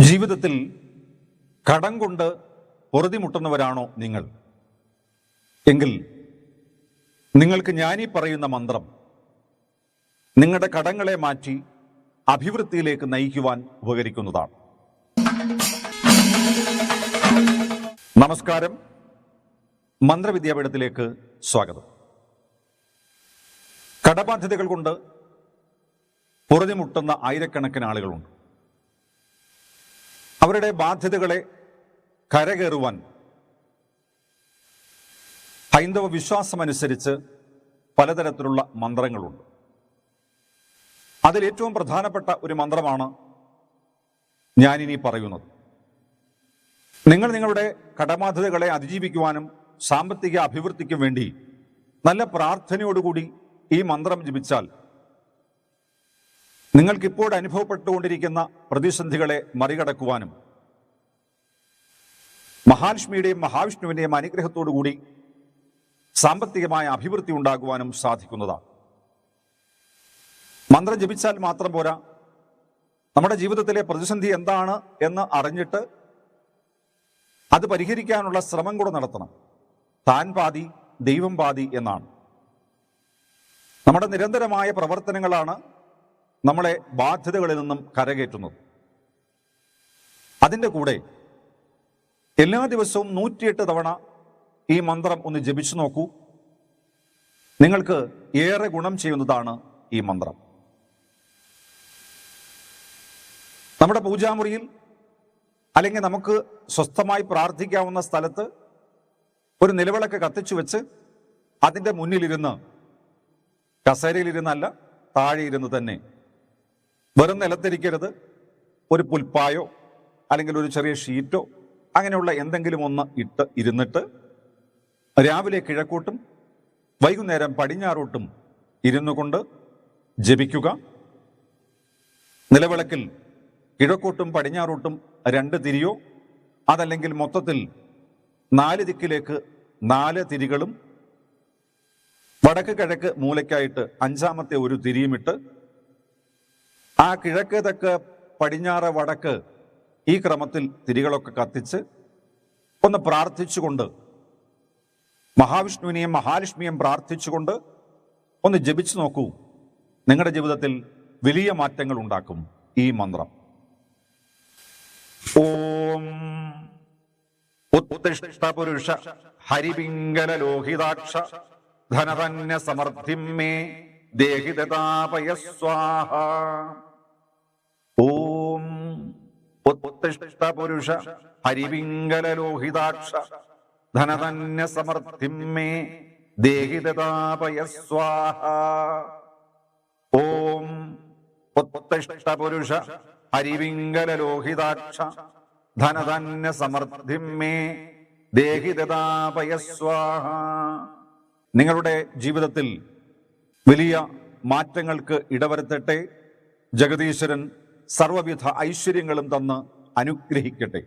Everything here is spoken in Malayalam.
ജീവിതത്തിൽ കടം കൊണ്ട് പൊറുതിമുട്ടുന്നവരാണോ നിങ്ങൾ? എങ്കിൽ നിങ്ങൾക്ക് ഞാനീ പറയുന്ന മന്ത്രം നിങ്ങളുടെ കടങ്ങളെ മാറ്റി അഭിവൃദ്ധിയിലേക്ക് നയിക്കുവാൻ ഉപകരിക്കുന്നതാണ്. നമസ്കാരം. മന്ത്രവിദ്യാപീഠത്തിലേക്ക് സ്വാഗതം. കടബാധ്യതകൾ കൊണ്ട് പൊറുതിമുട്ടുന്ന ആയിരക്കണക്കിന് ആളുകളുണ്ട്. അവരുടെ ബാധ്യതകളെ കരകയറുവാൻ ഹൈന്ദവ വിശ്വാസമനുസരിച്ച് പലതരത്തിലുള്ള മന്ത്രങ്ങളുണ്ട്. അതിൽ ഏറ്റവും പ്രധാനപ്പെട്ട ഒരു മന്ത്രമാണ് ഞാനിനി പറയുന്നത്. നിങ്ങൾ നിങ്ങളുടെ കടബാധ്യതകളെ അതിജീവിക്കുവാനും സാമ്പത്തിക അഭിവൃദ്ധിക്കും വേണ്ടി നല്ല പ്രാർത്ഥനയോടുകൂടി ഈ മന്ത്രം ജപിച്ചാൽ നിങ്ങൾക്കിപ്പോൾ അനുഭവപ്പെട്ടുകൊണ്ടിരിക്കുന്ന പ്രതിസന്ധികളെ മറികടക്കുവാനും മഹാലക്ഷ്മിയുടെയും മഹാവിഷ്ണുവിന്റെയും അനുഗ്രഹത്തോടുകൂടി സാമ്പത്തികമായ അഭിവൃദ്ധി ഉണ്ടാകുവാനും സാധിക്കുന്നതാണ്. മന്ത്രം ജപിച്ചാൽ മാത്രം പോരാ. നമ്മുടെ ജീവിതത്തിലെ പ്രതിസന്ധി എന്താണ് എന്ന് അറിഞ്ഞിട്ട് അത് പരിഹരിക്കാനുള്ള ശ്രമം കൂടെ നടത്തണം. താൻ പാതി ദൈവം പാതി എന്നാണ്. നമ്മുടെ നിരന്തരമായ പ്രവർത്തനങ്ങളാണ് നമ്മളെ ബാധ്യതകളിൽ നിന്നും കരകയറ്റുന്നത്. അതിന്റെ കൂടെ എല്ലാ ദിവസവും നൂറ്റിയെട്ട് തവണ ഈ മന്ത്രം ഒന്ന് ജപിച്ചു നോക്കൂ. നിങ്ങൾക്ക് ഏറെ ഗുണം ചെയ്യുന്നതാണ് ഈ മന്ത്രം. നമ്മുടെ പൂജാമുറിയിൽ അല്ലെങ്കിൽ നമുക്ക് സ്വസ്ഥമായി പ്രാർത്ഥിക്കാവുന്ന സ്ഥലത്ത് ഒരു നിലവിളക്ക് കത്തിച്ചു വെച്ച് അതിന്റെ മുന്നിലിരുന്ന് കസേരയിലിരുന്നല്ല താഴെ ഇരുന്ന് തന്നെ വെറും നിലത്തിരിക്കരുത്. ഒരു പുൽപ്പായോ അല്ലെങ്കിൽ ഒരു ചെറിയ ഷീറ്റോ അങ്ങനെയുള്ള എന്തെങ്കിലും ഒന്ന് ഇട്ട് ഇരുന്നിട്ട് രാവിലെ കിഴക്കോട്ടും വൈകുന്നേരം പടിഞ്ഞാറോട്ടും ഇരുന്നു കൊണ്ട് ജപിക്കുക. നിലവിളക്കിൽ കിഴക്കോട്ടും പടിഞ്ഞാറോട്ടും രണ്ട് തിരിയോ അതല്ലെങ്കിൽ മൊത്തത്തിൽ നാല് ദിക്കിലേക്ക് നാല് തിരികളും വടക്ക് കിഴക്ക് മൂലയ്ക്കായിട്ട് അഞ്ചാമത്തെ ഒരു തിരിയുമിട്ട് ആ കിഴക്ക് തെക്ക് പടിഞ്ഞാറ് വടക്ക് ഈ ക്രമത്തിൽ തിരികളൊക്കെ കത്തിച്ച് ഒന്ന് പ്രാർത്ഥിച്ചുകൊണ്ട് മഹാവിഷ്ണുവിനെയും മഹാലക്ഷ്മിയെയും പ്രാർത്ഥിച്ചുകൊണ്ട് ഒന്ന് ജപിച്ചു നോക്കൂ. നിങ്ങളുടെ ജീവിതത്തിൽ വലിയ മാറ്റങ്ങൾ ഉണ്ടാക്കും ഈ മന്ത്രം. ഓം ഉത്തിഷ്ട പുരുഷ ഹരിപിംഗല ലോഹിതാക്ഷ ധനധന്യ സമർത്ഥിം മേ ദേഹിതാപയ സ്വാഹ. ഓം ഉത്തിഷ്ഠ പുരുഷ ഹരിപിംഗല ലോഹിതാക്ഷ ധനധന്യ സമർത്ഥിം മേ ദേഹിതാപയ സ്വാഹ ഓം ഉത്തിഷ്ട പുരുഷ ഹരിവിംഗല ലോഹിതാക്ഷ ധനധന്യ സമർത്ഥിം മേ ദേഹിതാപയ സ്വാഹ നിങ്ങളുടെ ജീവിതത്തിൽ വലിയ മാറ്റങ്ങൾക്ക് ഇടവരുത്തട്ടെ ജഗദീശ്വരൻ സർവവിധ ഐശ്വര്യങ്ങളും തന്ന് അനുഗ്രഹിക്കട്ടെ.